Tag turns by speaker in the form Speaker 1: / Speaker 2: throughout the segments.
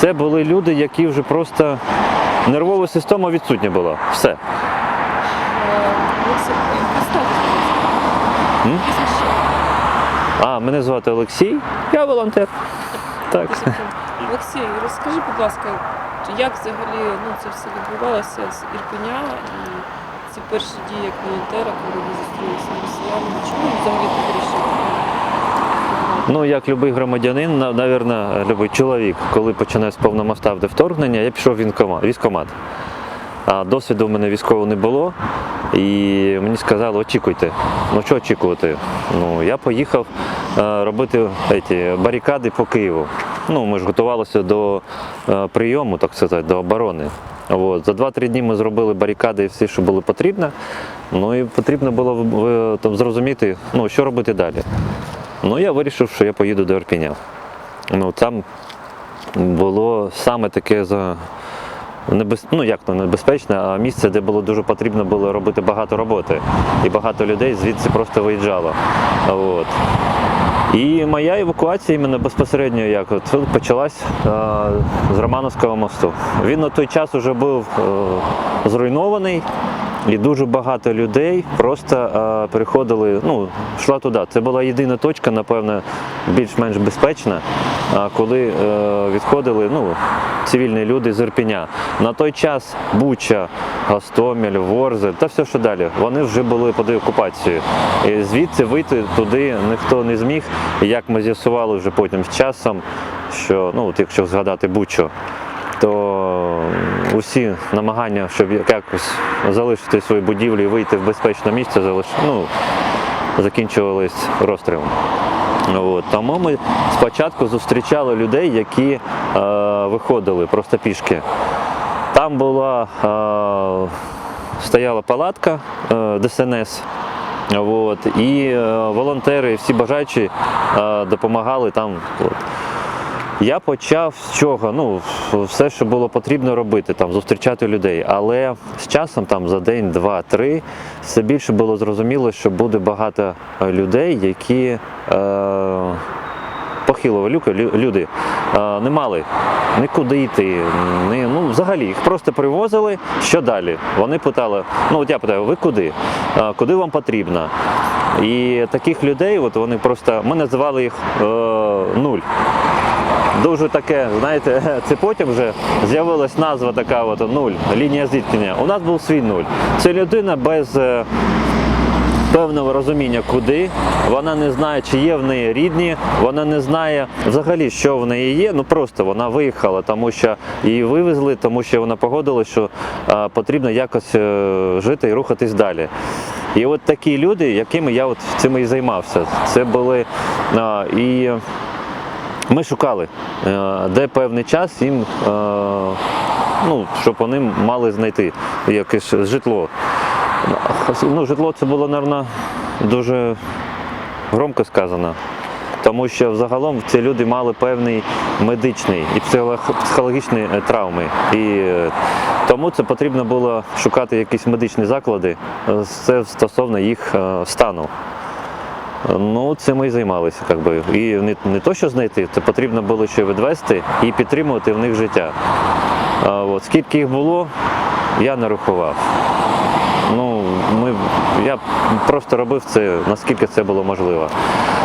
Speaker 1: це були люди, які вже просто нервова система відсутня була. Все. М? А, мене звати Олексій, я волонтер. Так.
Speaker 2: Олексій, розкажи, будь ласка, як взагалі ну, це все відбувалося з Ірпеня і ці перші дії як волонтера, коли ви зустрілися з росіянами? Чому взагалі ти вирішив?
Speaker 1: Ну, як будь-який громадянин, навірно, будь-який чоловік, коли починає з повномасштабне вторгнення, я пішов в військкомат. А досвіду в мене військового не було. І мені сказали, очікуйте. Ну що очікувати? Ну, я поїхав е, робити еті, барикади по Києву. Ну, ми ж готувалися до е, прийому, так сказати, до оборони. От. За 2-3 дні ми зробили барикади і все, що було потрібно. Ну і потрібно було там, зрозуміти, ну, що робити далі. Ну, я вирішив, що я поїду до Ірпеня. Ну, там було саме таке за небез... ну, як то небезпечне, а місце, де було дуже потрібно було робити багато роботи. І багато людей звідси просто виїжджало. От. І моя евакуація іменно безпосередньо як от почалась е, з Романовського мосту. Він на той час вже був е, зруйнований, і дуже багато людей просто е, переходили, ну, йшла туди. Це була єдина точка, напевно, більш-менш безпечна, е, коли е, відходили ну, цивільні люди з Ірпеня. На той час Буча, Гостомель, Ворзель та все, що далі, вони вже були під окупацією. І звідси вийти туди ніхто не зміг. Як ми з'ясували вже потім з часом, що ну, от якщо згадати Бучу, то усі намагання, щоб якось залишити свою будівлю і вийти в безпечне місце, залиш... ну, закінчувались розстрілом. От. Тому ми спочатку зустрічали людей, які е, виходили просто пішки. Там була е, стояла палатка е, ДСНС. От, і е, волонтери, всі бажаючі е, допомагали там. От. Я почав з чого? Ну, все, що було потрібно робити, там, зустрічати людей. Але з часом, там, за день, два, три, все більше було зрозуміло, що буде багато е, людей, які е, похилого люка люди е, не мали нікуди йти. Не, ну, взагалі, їх просто привозили. Що далі? Вони питали, ну от я питаю, ви куди? Е, куди вам потрібно? І таких людей, от вони просто, ми називали їх е, нуль дуже таке, знаєте, це потім вже з'явилась назва така от нуль, лінія зіткнення. У нас був свій нуль. Це людина без е, певного розуміння, куди. Вона не знає, чи є в неї рідні, вона не знає взагалі, що в неї є. Ну просто вона виїхала, тому що її вивезли, тому що вона погодила, що е, потрібно якось е, жити і рухатись далі. І от такі люди, якими я от цим і займався, це були е, і. Ми шукали, е, де певний час їм, е, ну, щоб вони мали знайти якесь житло. Ну, житло це було, мабуть, дуже громко сказано. Тому що взагалом ці люди мали певний медичний і психолог- психологічні е, травми. І тому це потрібно було шукати якісь медичні заклади, це стосовно їх стану. Ну, ми і займалися, як би. І не, не то, що знайти, це потрібно було ще відвести і підтримувати в них життя. А, от, скільки їх було, я не рахував. Ну, ми, я просто робив це, наскільки це було можливо.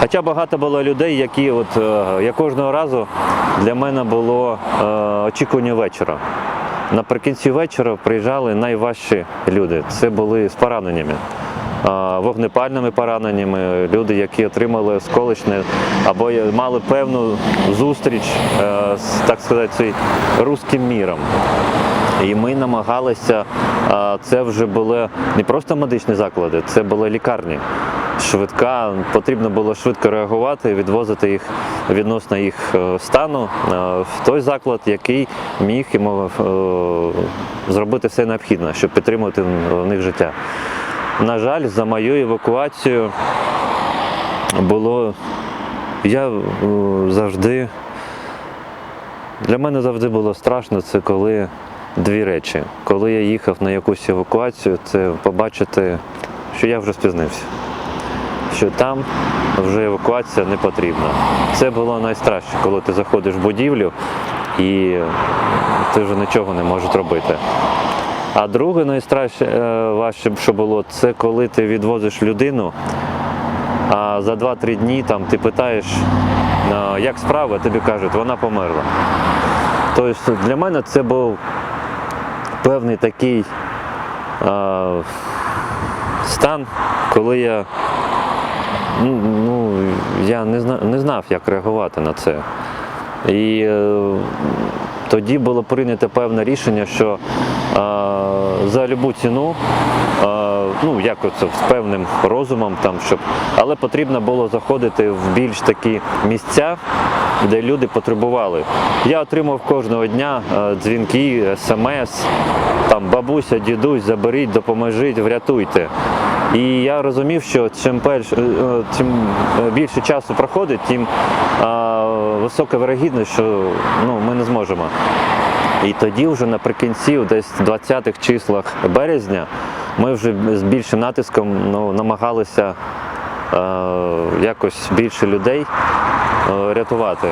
Speaker 1: Хоча багато було людей, які от, е, я кожного разу для мене було е, очікування вечора. Наприкінці вечора приїжджали найважчі люди. Це були з пораненнями. Вогнепальними пораненнями, люди, які отримали осколочне або мали певну зустріч е, з так сказати, руським міром. І ми намагалися, це вже були не просто медичні заклади, це були лікарні. Швидка, потрібно було швидко реагувати, відвозити їх відносно їх е, стану е, в той заклад, який міг йому зробити все необхідне, щоб підтримувати в них життя. На жаль, за мою евакуацію було я е, завжди. Для мене завжди було страшно, це коли дві речі. Коли я їхав на якусь евакуацію, це побачити, що я вже спізнився. Що там вже евакуація не потрібна. Це було найстражче, коли ти заходиш в будівлю і ти вже нічого не можеш робити. А друге найстрашніше е, важче, що було, це коли ти відвозиш людину, а за 2-3 дні там ти питаєш, е, як справа, тобі кажуть, вона померла. Тобто для мене це був певний такий е, стан, коли я, ну, ну, я не, зна, не знав, як реагувати на це. І тоді було прийнято певне рішення, що е, за любу ціну, е, ну як оце, з певним розумом, там, щоб, але потрібно було заходити в більш такі місця, де люди потребували. Я отримав кожного дня е, дзвінки, смс, там бабуся, дідусь, заберіть, допоможіть, врятуйте. І я розумів, що чим, перш, е, е, чим е, більше часу проходить, тим е, висока вирогідність, що ну, ми не зможемо. І тоді, вже наприкінці, десь 20-х числах березня, ми вже з більшим натиском ну, намагалися е, якось більше людей е, рятувати.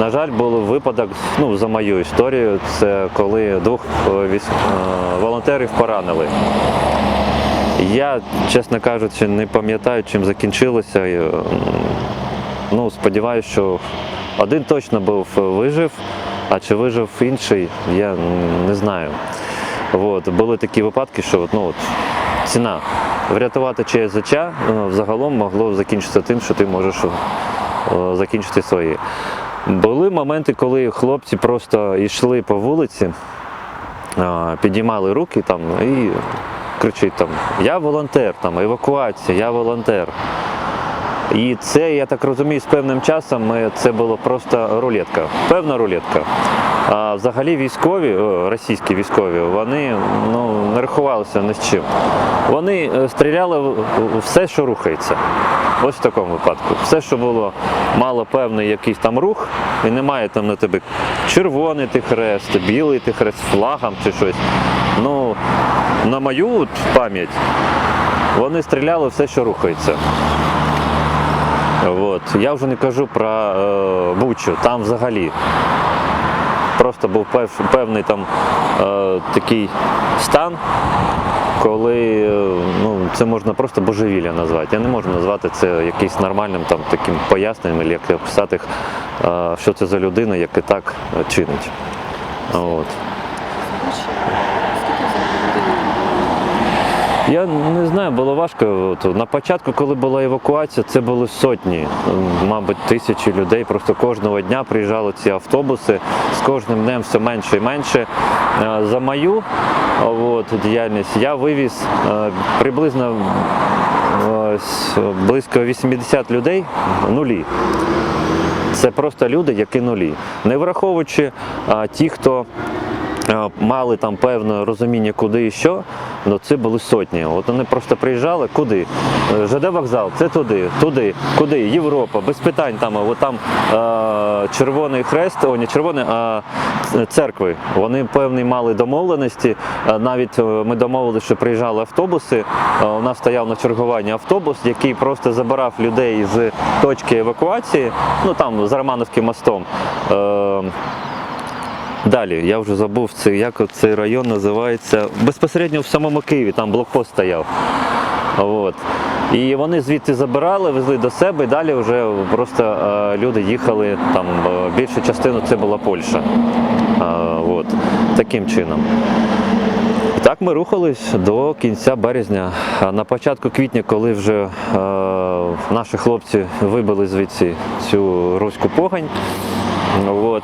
Speaker 1: На жаль, був випадок, ну, за мою історію, це коли двох військ- волонтерів поранили. Я, чесно кажучи, не пам'ятаю, чим закінчилося. Ну, сподіваюся, що один точно був е, вижив, а чи вижив інший, я не знаю. От, були такі випадки, що ну, от, ціна. Врятувати життя е, взагалом могло закінчитися тим, що ти можеш е, закінчити свої. Були моменти, коли хлопці просто йшли по вулиці, підіймали руки там і кричить там Я волонтер, там, евакуація, я волонтер. І це, я так розумію, з певним часом ми- це було просто рулетка, певна рулетка. А взагалі військові, російські військові, вони ну, не рахувалися ні з чим. Вони е, стріляли в все, що рухається. Ось в такому випадку. Все, що було, мало певний якийсь там рух, і немає там на тебе червоний ти хрест, білий ти хрест, флагом чи щось. Ну, на мою пам'ять вони стріляли все, що рухається. От. Я вже не кажу про е, Бучу, там взагалі. Просто був пев- певний там е, такий стан, коли е, ну, це можна просто божевілля назвати. Я не можу назвати це якимось нормальним там, таким поясненням, як описати, е, що це за людина, яка так е, чинить. От. Я не знаю, було важко. На початку, коли була евакуація, це були сотні, мабуть, тисячі людей. Просто кожного дня приїжджали ці автобуси. З кожним днем все менше і менше. Е, За мою от, діяльність я вивіз е, приблизно близько 80 людей нулі. Це просто люди, які нулі. Не враховуючи а, ті, хто мали там певне розуміння, куди і що, ну це були сотні. От вони просто приїжджали, куди? Е, ЖД вокзал, це туди, туди, куди? Європа, без питань там, от там е, Червоний Хрест, о, не червоний, а церкви. Вони певні мали домовленості. Е, Навіть е, ми домовилися, що приїжджали автобуси. Е, У нас стояв на чергуванні автобус, який просто забирав людей з точки евакуації, ну там за Романовським мостом. Е, Далі, я вже забув це, як цей район називається. Безпосередньо в самому Києві, там блокпост стояв. От. І вони звідти забирали, везли до себе, і далі вже просто е, люди їхали, там е, більшу частину це була Польща. Е, от. Таким чином. Так ми рухались до кінця березня. На початку квітня, коли вже е, наші хлопці вибили звідси цю руську погань, от,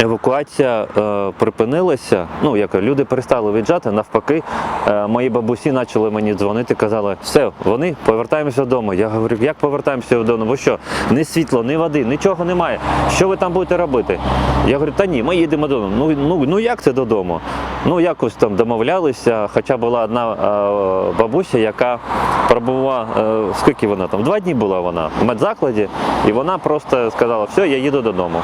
Speaker 1: евакуація е, припинилася. Ну, як люди перестали виїжджати, навпаки, е, мої бабусі почали мені дзвонити, казали, все, вони повертаємося додому. Я говорю, як повертаємося додому? Бо що? Ні світло, ні води, нічого немає. Що ви там будете робити? Я говорю, та ні, ми їдемо додому. Ну, ну, ну як це додому? Ну, якось там домовлялися, хоча була одна е, бабуся, яка пробувала, е, скільки вона там? Два дні була вона в медзакладі, і вона просто сказала, все, я їду додому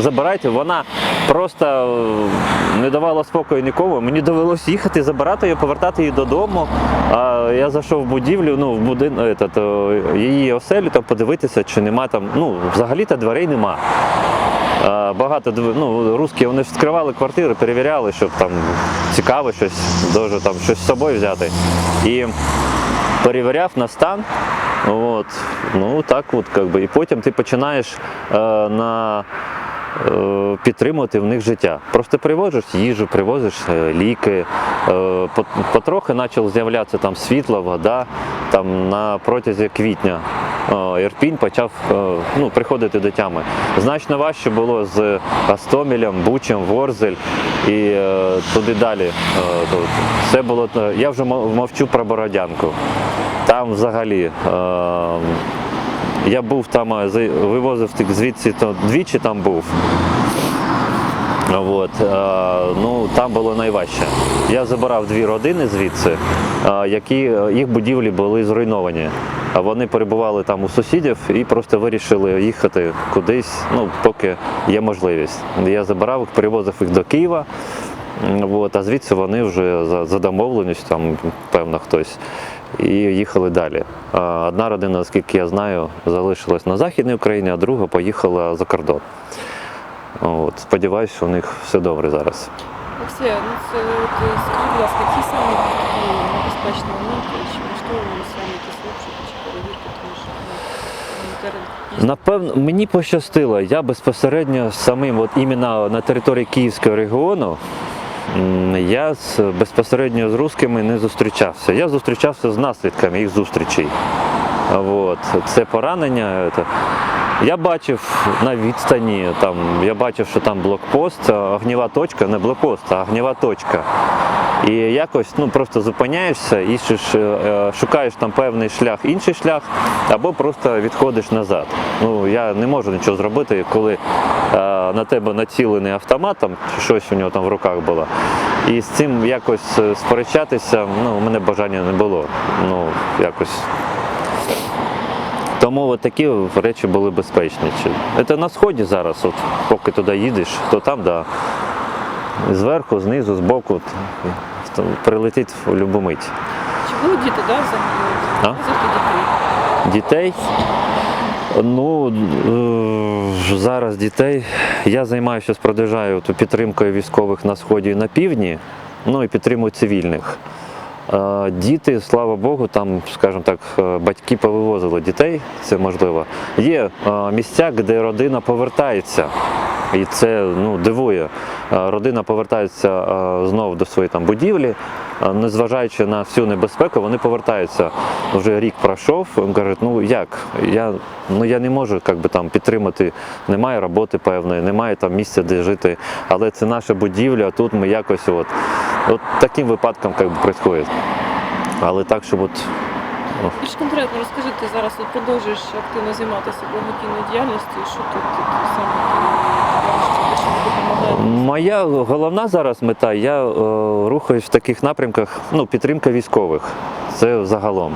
Speaker 1: забирайте. Вона просто е, не давала спокою нікому. Мені довелося їхати, забирати її, повертати її додому. А я зайшов в будівлю, ну в будин, этот, е, її оселю, там подивитися, чи нема там. Ну, взагалі-то дверей нема. Багато ну, русські вони ж відкривали квартири, перевіряли, щоб там цікаво щось, дуже там щось з собою взяти. І перевіряв на стан. От, ну так от, как. І потім ти починаєш е, на, підтримувати в них життя. Просто привозиш їжу, привозиш е, ліки. Е, потрохи почало з'являтися там світло, вода. Там на протязі квітня е, Ірпінь почав е, ну, приходити до тями. Значно важче було з Гастомелем, Бучем, Ворзель і е, туди далі. Е, Це було, е, я вже мовчу про Бородянку. Там взагалі. Я був там, вивозив звідси, то двічі там був. От, ну, там було найважче. Я забирав дві родини звідси, які е, їх будівлі були зруйновані. Вони перебували там у сусідів і просто вирішили їхати кудись, ну, поки є можливість. Я забирав їх, перевозив їх до Києва. От, а звідси вони вже за, за домовленістю, там, певно, хтось, і їхали далі. Одна родина, наскільки я знаю, залишилась на Західній Україні, а друга поїхала за кордон. От, сподіваюся, у них все добре зараз.
Speaker 2: Олексія, ну це от е, скажіть, будь ласка, які саме небезпечні моменти, чи влаштовувалися вам якісь обшуки чи перевірки, тому що ну,
Speaker 1: Напевно, мені пощастило. Я безпосередньо самим, от іменно на території Київського регіону, я з, безпосередньо з русскими не зустрічався. Я зустрічався з наслідками їх зустрічей. От, це поранення. Я бачив на відстані, там, я бачив, що там блокпост, а огнєва точка, не блокпост, а огнєва точка. І якось ну, просто зупиняєшся, іщеш, е, е, шукаєш там певний шлях, інший шлях, або просто відходиш назад. Ну, я не можу нічого зробити, коли е, на тебе націлений автомат, там, щось у нього там в руках було. І з цим якось е, сперечатися, ну, у мене бажання не було. Ну, якось тому от такі речі були безпечні. Це на сході зараз, от, поки туди їдеш, то там, да. Зверху, знизу, збоку т- то прилетить в будь-яку мить.
Speaker 2: Чи були діти, да, взагалі? Дітей.
Speaker 1: Дітей. Ну е, зараз дітей. Я займаюся, продовжую ту підтримкою військових на сході і на півдні, ну і підтримую цивільних. Е, Діти, слава Богу, там, скажімо так, е, батьки повивозили дітей, це можливо. Є е, місця, де родина повертається. І це ну, дивує. Родина повертається знову до своєї там будівлі, незважаючи на всю небезпеку, вони повертаються. Вже рік пройшов. Каже, ну як? Я, ну, я не можу як би, там, підтримати, немає роботи певної, немає там місця, де жити. Але це наша будівля, тут ми якось от, от таким випадком як би, відбувається. Але так, щоб от
Speaker 2: Більш конкретно розкажи, ти зараз от продовжуєш активно займатися благодійною діяльністю, що тут саме ти вважаєш, що те, що тобі допомагає?
Speaker 1: Моя головна зараз мета, я е, рухаюсь в таких напрямках, ну, підтримка військових. Це загалом.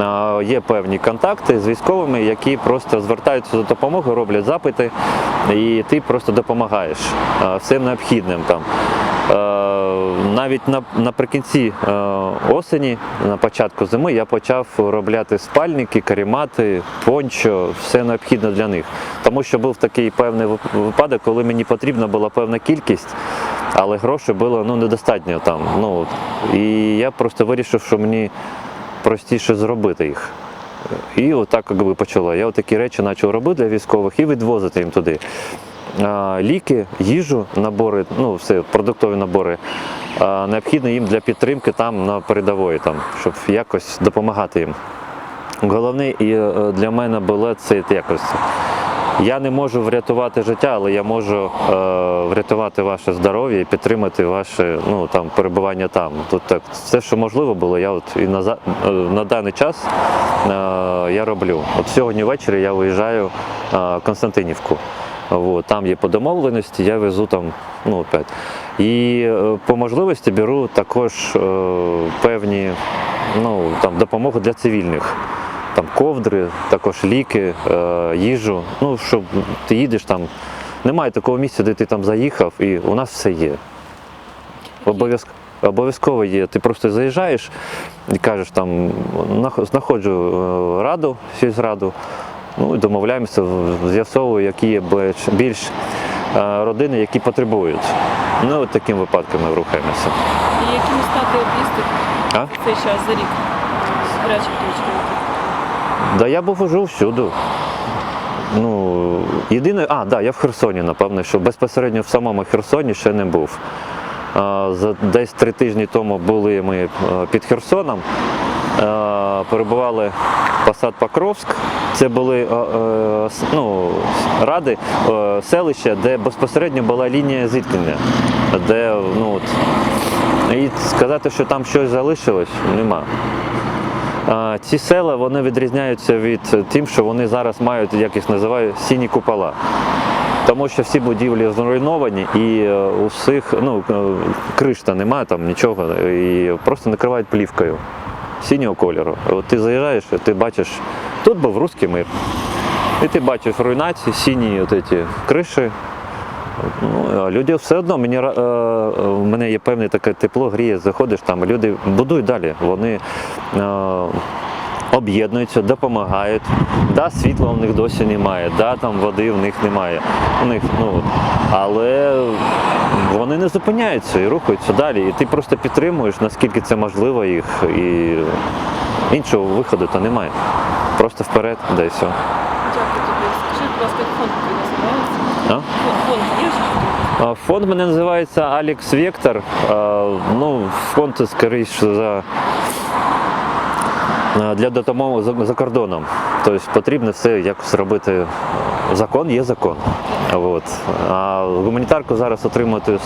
Speaker 1: Е, є певні контакти з військовими, які просто звертаються за допомогою, роблять запити, і ти просто допомагаєш е, всім необхідним там. Навіть на, наприкінці е, осені, на початку зими, я почав робляти спальники, карімати, пончо, все необхідне для них. Тому що був такий певний випадок, коли мені потрібна була певна кількість, але грошей було ну, недостатньо там. Ну, і я просто вирішив, що мені простіше зробити їх. І отак якби почало. Я такі речі почав робити для військових і відвозити їм туди. Ліки, їжу, набори, ну все, продуктові набори, а, необхідно їм для підтримки там на передової, там, щоб якось допомагати їм. Головне і е, для мене було це якось. Я не можу врятувати життя, але я можу е, врятувати ваше здоров'я і підтримати ваше ну, там, перебування там. Тут так, все, що можливо було, я от і на, е, на даний час е, я роблю. От сьогодні ввечері я виїжджаю е, в Константинівку. От, там є по домовленості, я везу там ну, опять. І е, по можливості беру також е, певні ну, там, допомогу для цивільних. Там ковдри, також ліки, е, їжу. Ну, щоб ти їдеш там. Немає такого місця, де ти там заїхав, і у нас все є. Обов'язково. Обов'язково є. Ти просто заїжджаєш і кажеш, там «Нах- знаходжу е, раду, сільськраду, ну і домовляємося, в- з'ясовую, які є більш, е, родини, які потребують. Ну, от таким випадком ми рухаємося.
Speaker 2: І які міста ти об'їздив
Speaker 1: А?
Speaker 2: в цей час за рік з гарячих?
Speaker 1: Да я був уже всюди. Ну, єдине, а, да, я в Херсоні, напевно, що безпосередньо в самому Херсоні ще не був. За десь три тижні тому були ми е, під Херсоном, е, перебували посад Покровськ. Це були е, е, ну, ради, е, селища, де безпосередньо була лінія зіткнення, де ну, от, і сказати, що там щось залишилось, нема. Ці села вони відрізняються від тим, що вони зараз мають, як їх називають, сіні купола. Тому що всі будівлі зруйновані і у всіх ну, е, криш та немає там нічого, і просто накривають плівкою синього кольору. От ти заїжджаєш, ти бачиш, тут був русський мир. І ти бачиш руйнації, сині от ці криші. Ну, люди все одно, мені, е, е, в мене є певне таке тепло, гріє, заходиш там, люди будують далі. Вони е, об'єднуються, допомагають. Да, світла у них досі немає, да, там води в них немає. У них, ну, але вони не зупиняються і рухаються далі. І ти просто підтримуєш, наскільки це можливо їх. І іншого виходу то немає. Просто вперед, да і все.
Speaker 2: Дякую тобі. Скажи, будь ласка, фонд твій називається?
Speaker 1: А?
Speaker 2: Фонд, фонд є
Speaker 1: Фонд мене називається Алекс Вектор. Ну, фонд скоріше за для допомоги за, за кордоном. Тобто потрібно все якось робити. Закон є закон. От. А гуманітарку зараз отримати е,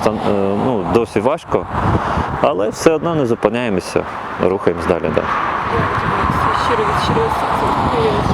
Speaker 1: ну, досить важко, але все одно не зупиняємося, рухаємось далі. Да.
Speaker 2: Дякую тобі. Щиро від щирого